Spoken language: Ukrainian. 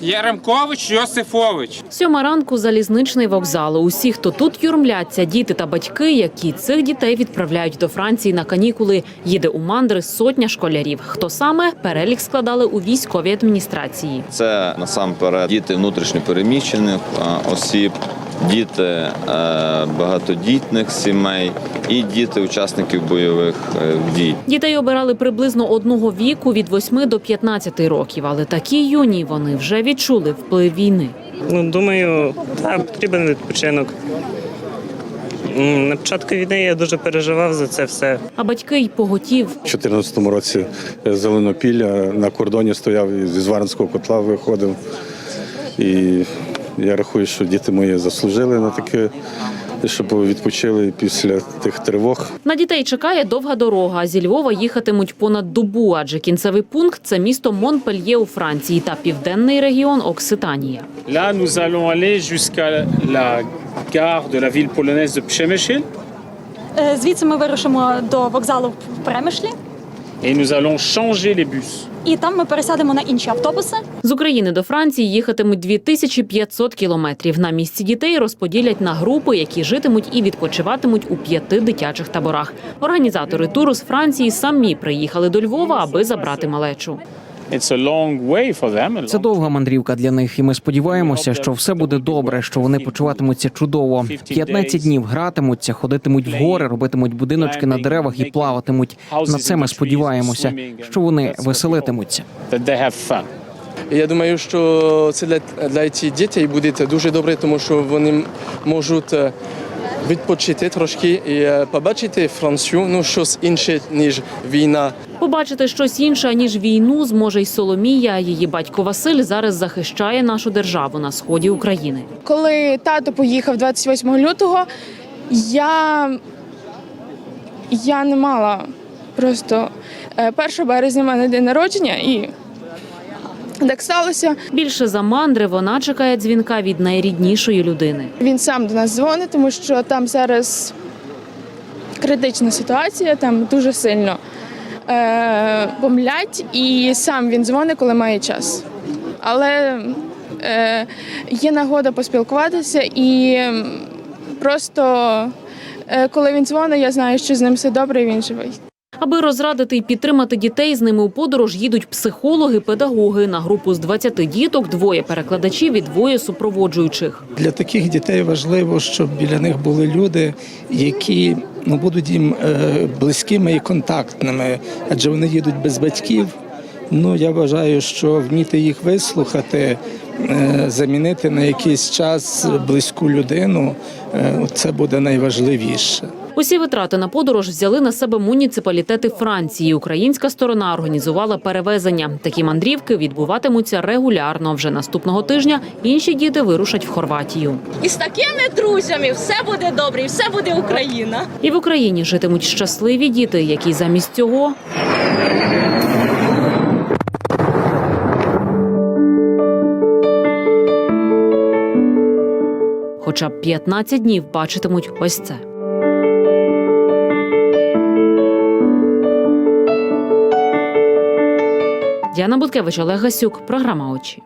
Яремкович Йосифович. Сьома ранку залізничний вокзал. Усі, хто тут юрмляться, діти та батьки, які цих дітей відправляють до Франції на канікули. Їде у мандри сотня школярів. Хто саме перелік складали у військовій адміністрації. Це насамперед діти внутрішньопереміщених а, осіб, діти е, багатодітних сімей і діти учасників бойових е, дій. Дітей обирали приблизно одного віку від 8 до 15 років, але такі юні вони вже відчули вплив війни. Ну, думаю, так, потрібен відпочинок. На початку війни я дуже переживав за це все. А батьки й поготів. У 2014 році Зеленопілля на кордоні стояв і зі Зваринського котла виходив. І я рахую, що діти мої заслужили на таке, щоб відпочили після тих тривог. На дітей чекає довга дорога. Зі Львова їхатимуть понад добу, адже кінцевий пункт це місто Монпельє у Франції та південний регіон Окситанія. Là, nous allons aller jusqu'à la gare de la ville polonaise de Przemyśl Е, Звідси ми вирушимо до вокзалу в Перемишлі, et nous allons changer les bus. і там ми пересядемо на інші автобуси. З України до Франції їхатимуть 2500 кілометрів. На місці дітей розподілять на групи, які житимуть і відпочиватимуть у п'яти дитячих таборах. Організатори туру з Франції самі приїхали до Львова, аби забрати малечу. It's a long way for them. a Це long- довга мандрівка для них, і ми сподіваємося, що все буде добре, що вони почуватимуться чудово. 15 днів гратимуться, ходитимуть в гори, робитимуть будиночки на деревах і плаватимуть. На це ми сподіваємося, що вони веселитимуться. Я думаю, що це для, для цих дітей буде дуже добре, тому що вони можуть е, відпочити трошки і е, побачити Францію, ну щось інше, ніж війна. Побачити щось інше ніж війну зможе й Соломія. Її батько Василь зараз захищає нашу державу на сході України. Коли тато поїхав 28 лютого, я, я не мала просто е, 1 березня в мене день народження і так сталося. Більше за мандри вона чекає дзвінка від найріднішої людини. Він сам до нас дзвонить, тому що там зараз критична ситуація, там дуже сильно е, бомблять, і сам він дзвонить, коли має час. Але е, є нагода поспілкуватися і просто е, коли він дзвонить, я знаю, що з ним все добре і він живий. Аби розрадити і підтримати дітей, з ними у подорож їдуть психологи, педагоги. На групу з 20 діток двоє перекладачів і двоє супроводжуючих. Для таких дітей важливо, щоб біля них були люди, які ну, будуть їм е, близькими і контактними, адже вони їдуть без батьків. Ну, я вважаю, що вміти їх вислухати, замінити на якийсь час близьку людину, е, це буде найважливіше. Усі витрати на подорож взяли на себе муніципалітети Франції. Українська сторона організувала перевезення. Такі мандрівки відбуватимуться регулярно. Вже наступного тижня інші діти вирушать в Хорватію. І з такими друзями все буде добре, і все буде Україна. І в Україні житимуть щасливі діти, які замість цього хоча б 15 днів бачитимуть ось це. Діана Буткевич, Олег Гасюк, програма очі.